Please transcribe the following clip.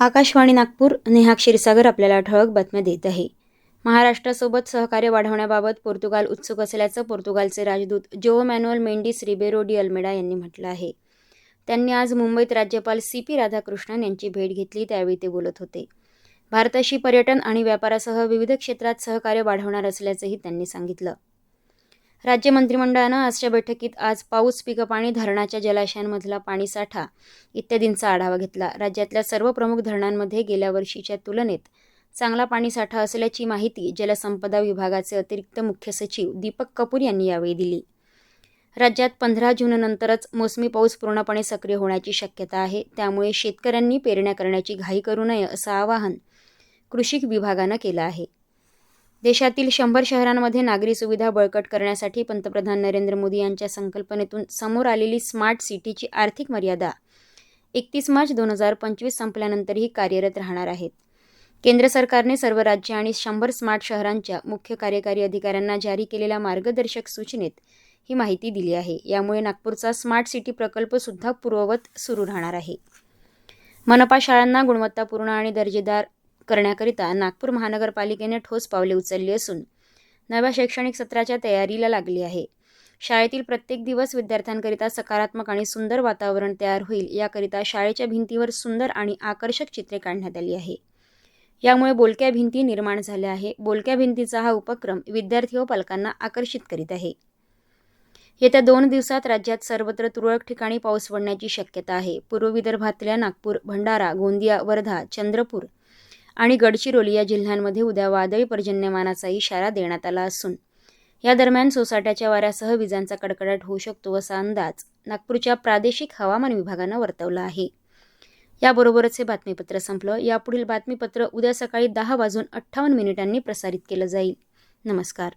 आकाशवाणी नागपूर नेहा क्षीरसागर आपल्याला ठळक बातम्या देत आहे. महाराष्ट्रासोबत सहकार्य वाढवण्याबाबत पोर्तुगाल उत्सुक असल्याचं पोर्तुगालचे राजदूत Jo Manuel Mendes Ribeiro de Almeida यांनी म्हटलं आहे. त्यांनी आज मुंबईत राज्यपाल सी पी राधाकृष्णन यांची भेट घेतली त्यावेळी ते बोलत होते. भारताशी पर्यटन आणि व्यापारासह विविध क्षेत्रात सहकार्य वाढवणार असल्याचंही त्यांनी सांगितलं. राज्य मंत्रिमंडळानं आजच्या बैठकीत आज पाऊस पिकं पाणी धरणाच्या जलाशयांमधला पाणीसाठा इत्यादींचा आढावा घेतला. राज्यातल्या सर्व प्रमुख धरणांमध्ये गेल्या वर्षीच्या तुलनेत चांगला पाणीसाठा असल्याची माहिती जलसंपदा विभागाचे अतिरिक्त मुख्य सचिव दीपक कपूर यांनी यावेळी दिली. राज्यात पंधरा जूननंतरच मोसमी पाऊस पूर्णपणे सक्रिय होण्याची शक्यता आहे. त्यामुळे शेतकऱ्यांनी पेरण्या करण्याची घाई करू नये असं आवाहन कृषी विभागानं केलं आहे. देशातील शंभर शहरांमध्ये नागरी सुविधा बळकट करण्यासाठी पंतप्रधान नरेंद्र मोदी यांच्या संकल्पनेतून समोर आलेली स्मार्ट सिटीची आर्थिक मर्यादा. एकतीस मार्च दोन हजार पंचवीस संपल्यानंतरही कार्यरत राहणार आहेत. केंद्र सरकारने सर्व राज्य आणि शंभर स्मार्ट शहरांच्या मुख्य कार्यकारी अधिकाऱ्यांना जारी केलेल्या मार्गदर्शक सूचनेत ही माहिती दिली आहे. यामुळे नागपूरचा स्मार्ट सिटी प्रकल्पसुद्धा पूर्ववत सुरू राहणार आहे. मनपा शाळांना गुणवत्तापूर्ण आणि दर्जेदार करण्याकरिता नागपूर महानगरपालिकेने ठोस पावले उचलली असून नव्या शैक्षणिक सत्राच्या तयारीला लागली आहे. शाळेतील प्रत्येक दिवस विद्यार्थ्यांकरिता सकारात्मक आणि सुंदर वातावरण तयार होईल याकरिता शाळेच्या भिंतीवर सुंदर आणि आकर्षक चित्रे काढण्यात आली आहे. यामुळे बोलक्या भिंती निर्माण झाल्या आहे. बोलक्या भिंतीचा हा उपक्रम विद्यार्थी व पालकांना आकर्षित करीत आहे. येत्या दोन दिवसात राज्यात सर्वत्र तुरळक ठिकाणी पाऊस पडण्याची शक्यता आहे. पूर्व विदर्भातल्या नागपूर भंडारा गोंदिया वर्धा चंद्रपूर आणि गडचिरोली या जिल्ह्यांमध्ये उद्या वादळी पर्जन्यमानाचा इशारा देण्यात आला असून या दरम्यान सोसाट्याच्या वाऱ्यासह विजांचा कडकडाट होऊ शकतो असा अंदाज नागपूरच्या प्रादेशिक हवामान विभागानं वर्तवला आहे. याबरोबरच हे बातमीपत्र संपलं. यापुढील बातमीपत्र उद्या सकाळी दहा वाजून अठ्ठावन्न मिनिटांनी प्रसारित केलं जाईल. नमस्कार.